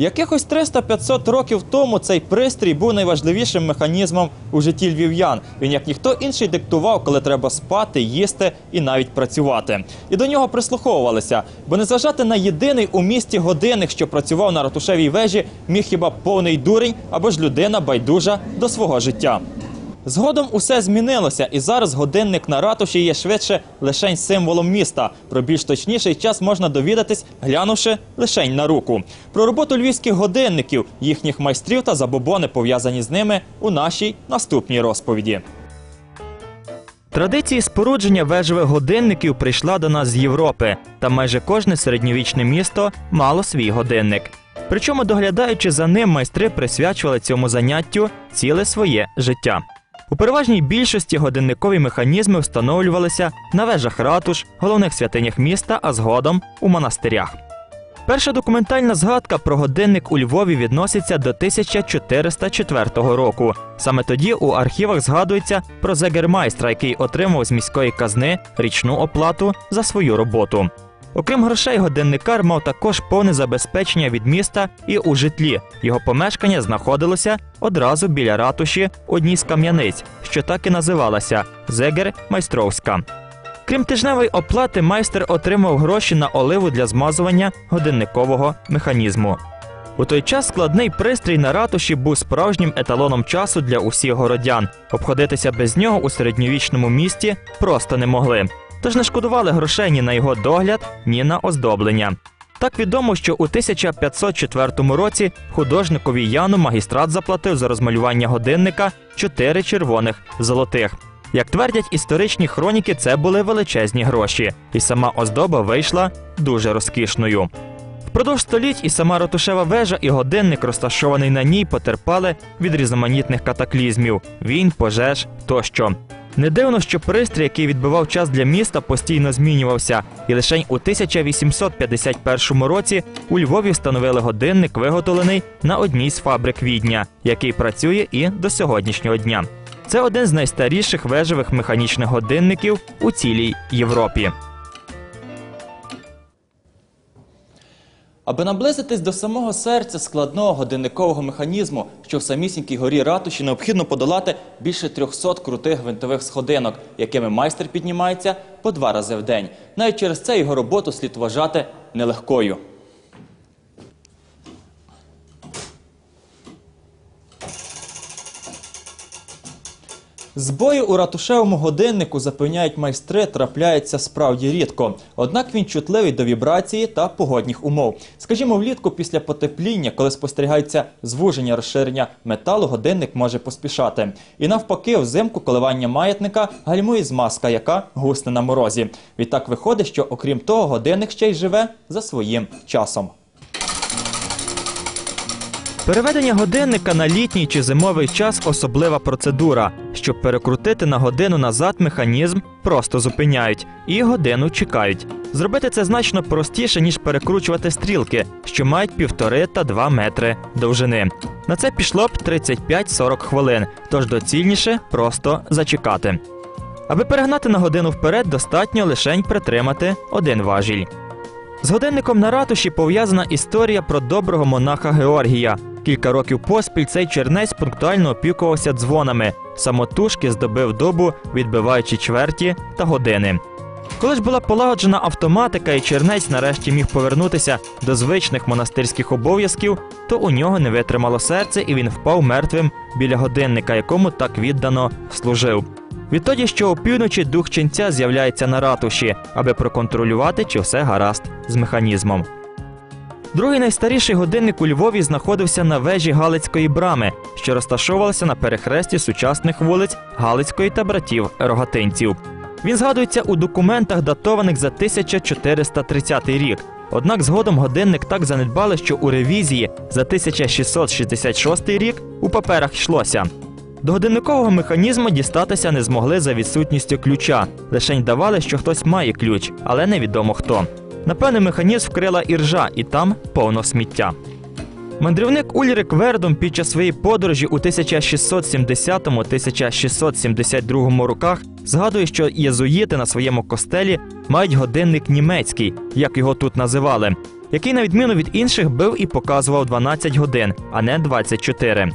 Якихось 300-500 років тому цей пристрій був найважливішим механізмом у житті львів'ян. Він як ніхто інший диктував, коли треба спати, їсти і навіть працювати. І до нього прислуховувалися, бо не зважати на єдиний у місті годинник, що працював на ратушевій вежі, міг хіба повний дурень або ж людина байдужа до свого життя. Згодом усе змінилося, і зараз годинник на ратуші є швидше лишень символом міста. Про більш точніший час можна довідатись, глянувши лишень на руку. Про роботу львівських годинників, їхніх майстрів та забобони, пов'язані з ними, у нашій наступній розповіді. Традиції спорудження вежевих годинників прийшла до нас з Європи, та майже кожне середньовічне місто мало свій годинник. Причому, доглядаючи за ним, майстри присвячували цьому заняттю ціле своє життя. У переважній більшості годинникові механізми встановлювалися на вежах ратуш, головних святинях міста, а згодом у монастирях. Перша документальна згадка про годинник у Львові відноситься до 1404 року. Саме тоді у архівах згадується про зегермайстра, який отримав з міської казни річну оплату за свою роботу. Окрім грошей, годинникар мав також повне забезпечення від міста і у житлі. Його помешкання знаходилося одразу біля ратуші одній з кам'яниць, що так і називалася Зегер Майстровська. Крім тижневої оплати, майстер отримав гроші на оливу для змазування годинникового механізму. У той час складний пристрій на ратуші був справжнім еталоном часу для усіх городян. Обходитися без нього у середньовічному місті просто не могли. Тож не шкодували грошей ні на його догляд, ні на оздоблення. Так відомо, що у 1504 році художникові Яну магістрат заплатив за розмалювання годинника чотири червоних золотих. Як твердять історичні хроніки, це були величезні гроші, і сама оздоба вийшла дуже розкішною. Впродовж століть і сама ратушева вежа, і годинник, розташований на ній, потерпали від різноманітних катаклізмів, війн, пожеж тощо. Не дивно, що пристрій, який відбивав час для міста, постійно змінювався, і лише у 1851 році у Львові встановили годинник, виготовлений на одній з фабрик Відня, який працює і до сьогоднішнього дня. Це один з найстаріших вежевих механічних годинників у цілій Європі. Аби наблизитись до самого серця складного годинникового механізму, що в самісінькій горі ратуші необхідно подолати більше 300 крутих гвинтових сходинок, якими майстер піднімається по два рази в день. Навіть через це його роботу слід вважати нелегкою. Збої у ратушевому годиннику, запевняють майстри, трапляються справді рідко. Однак він чутливий до вібрації та погодних умов. Скажімо, влітку після потепління, коли спостерігається звуження розширення металу, годинник може поспішати. І навпаки, взимку коливання маятника гальмує змазка, яка гусне на морозі. Відтак виходить, що окрім того, годинник ще й живе за своїм часом. Переведення годинника на літній чи зимовий час особлива процедура. Щоб перекрутити на годину назад механізм, просто зупиняють і годину чекають. Зробити це значно простіше, ніж перекручувати стрілки, що мають півтори та два метри довжини. На це пішло б 35-40 хвилин, тож доцільніше просто зачекати. Аби перегнати на годину вперед, достатньо лишень притримати один важіль. З годинником на ратуші пов'язана історія про доброго монаха Георгія. Кілька років поспіль цей чернець пунктуально опікувався дзвонами, самотужки здобив добу, відбиваючи чверті та години. Коли ж була полагоджена автоматика, і чернець нарешті міг повернутися до звичних монастирських обов'язків, то у нього не витримало серце, і він впав мертвим біля годинника, якому так віддано служив. Відтоді, що опівночі дух ченця з'являється на ратуші, аби проконтролювати, чи все гаразд з механізмом. Другий найстаріший годинник у Львові знаходився на вежі Галицької брами, що розташовувалася на перехресті сучасних вулиць Галицької та братів Рогатинців. Він згадується у документах, датованих за 1430 рік. Однак згодом годинник так занедбали, що у ревізії за 1666 рік у паперах йшлося. До годинникового механізму дістатися не змогли за відсутністю ключа. Лишень давали, що хтось має ключ, але невідомо хто. Напевне, механізм вкрила іржа, і там повно сміття. Мандрівник Ульрик Вердом під час своєї подорожі у 1670-1672 роках згадує, що єзуїти на своєму костелі мають годинник німецький, як його тут називали. який, на відміну від інших, бив і показував 12 годин, а не 24.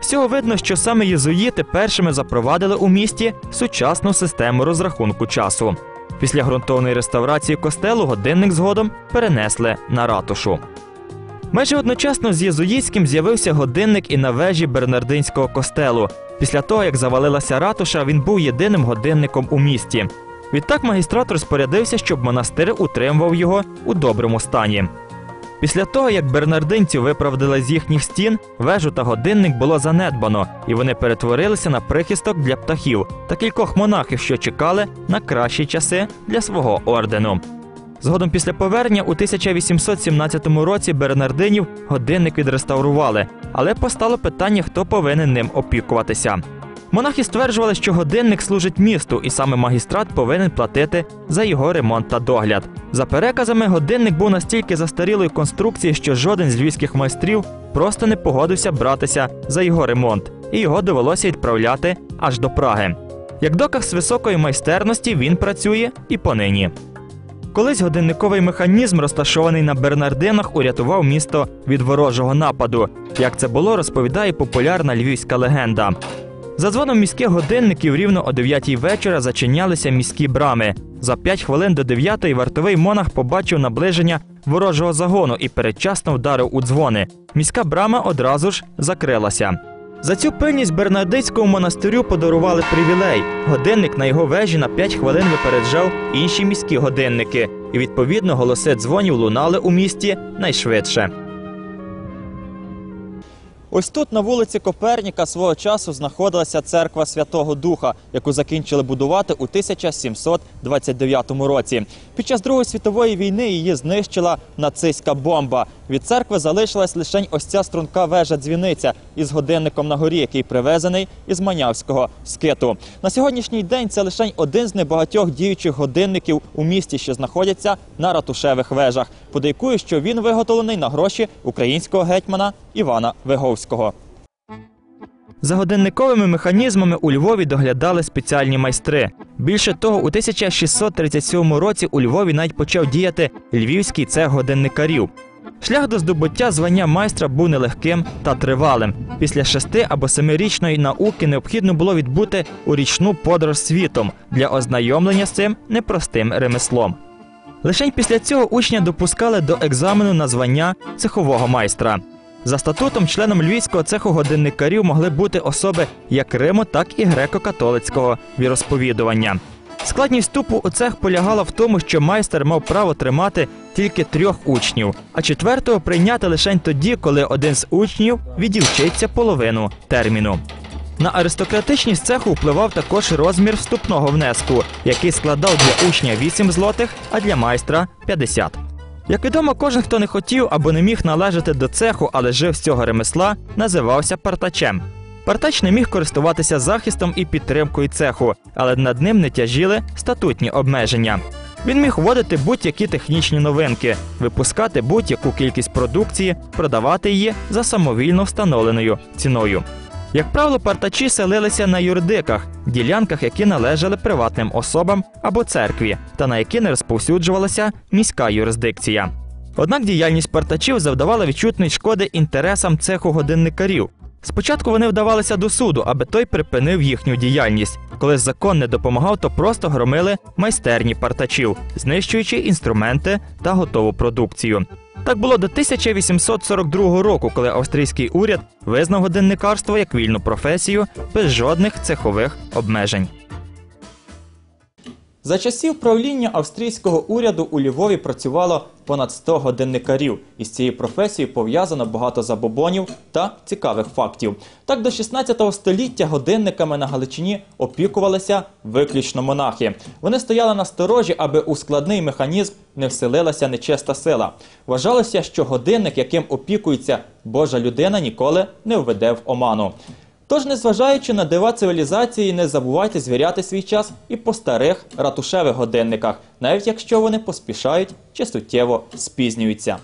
З цього видно, що саме єзуїти першими запровадили у місті сучасну систему розрахунку часу. Після ґрунтовної реставрації костелу годинник згодом перенесли на ратушу. Майже одночасно з єзуїтським з'явився годинник і на вежі Бернардинського костелу. Після того, як завалилася ратуша, він був єдиним годинником у місті. Відтак магістрат розпорядився, щоб монастир утримував його у доброму стані. Після того, як бернардинців виправдали з їхніх стін, вежу та годинник було занедбано, і вони перетворилися на прихисток для птахів та кількох монахів, що чекали на кращі часи для свого ордену. Згодом після повернення у 1817 році Бернардинів годинник відреставрували, але постало питання, хто повинен ним опікуватися. Монахи стверджували, що годинник служить місту, і саме магістрат повинен платити за його ремонт та догляд. За переказами, годинник був настільки застарілої конструкції, що жоден з львівських майстрів просто не погодився братися за його ремонт, і його довелося відправляти аж до Праги. Як доказ високої майстерності він працює і понині. Колись годинниковий механізм, розташований на Бернардинах, урятував місто від ворожого нападу. Як це було, розповідає популярна львівська легенда. За дзвоном міських годинників рівно о 9 вечора зачинялися міські брами. За 5 хвилин до 9 вартовий монах побачив наближення ворожого загону і передчасно вдарив у дзвони. Міська брама одразу ж закрилася. За цю пильність Бернардицькому монастирю подарували привілей. Годинник на його вежі на 5 хвилин випереджав інші міські годинники, і відповідно голоси дзвонів лунали у місті найшвидше. Ось тут на вулиці Коперніка свого часу знаходилася церква Святого Духа, яку закінчили будувати у 1729 році. Під час Другої світової війни її знищила нацистська бомба. Від церкви залишилась лише ось ця струнка вежа дзвіниця із годинником на горі, який привезений із Манявського скиту. На сьогоднішній день це лише один з небагатьох діючих годинників у місті, що знаходяться на ратушевих вежах. Подейкую, що він виготовлений на гроші українського гетьмана Івана Виговського. За годинниковими механізмами у Львові доглядали спеціальні майстри. Більше того, у 1637 році у Львові навіть почав діяти львівський цех годинникарів. Шлях до здобуття звання майстра був нелегким та тривалим. Після шести або семирічної науки необхідно було відбути у річну подорож світом для ознайомлення з цим непростим ремеслом. Лише після цього учня допускали до екзамену на звання цехового майстра. За статутом, членом львівського цеху годинникарів могли бути особи як Риму, так і греко-католицького віросповідування. Складність вступу у цех полягала в тому, що майстер мав право тримати тільки трьох учнів, а четвертого прийняти лише тоді, коли один з учнів відівчиться половину терміну. На аристократичність цеху впливав також розмір вступного внеску, який складав для учня 8 злотих, а для майстра 50. Як відомо, кожен, хто не хотів або не міг належати до цеху, але жив з цього ремесла, називався партачем. Партач не міг користуватися захистом і підтримкою цеху, але над ним не тяжіли статутні обмеження. Він міг вводити будь-які технічні новинки, випускати будь-яку кількість продукції, продавати її за самовільно встановленою ціною. Як правило, партачі селилися на юрдиках, ділянках, які належали приватним особам або церкві, та на які не розповсюджувалася міська юрисдикція. Однак діяльність партачів завдавала відчутної шкоди інтересам цеху годинникарів. Спочатку вони вдавалися до суду, аби той припинив їхню діяльність. Коли закон не допомагав, то просто громили майстерні партачів, знищуючи інструменти та готову продукцію. Так було до 1842 року, коли австрійський уряд визнав годинникарство як вільну професію без жодних цехових обмежень. За часів правління австрійського уряду у Львові працювало понад 100 годинникарів. Із цією професією пов'язано багато забобонів та цікавих фактів. Так, до 16 століття годинниками на Галичині опікувалися виключно монахи. Вони стояли на сторожі, аби у складний механізм не вселилася нечиста сила. Вважалося, що годинник, яким опікується Божа людина, ніколи не введе в оману. Тож, незважаючи на дива цивілізації, не забувайте звіряти свій час і по старих ратушевих годинниках, навіть якщо вони поспішають чи суттєво спізнюються.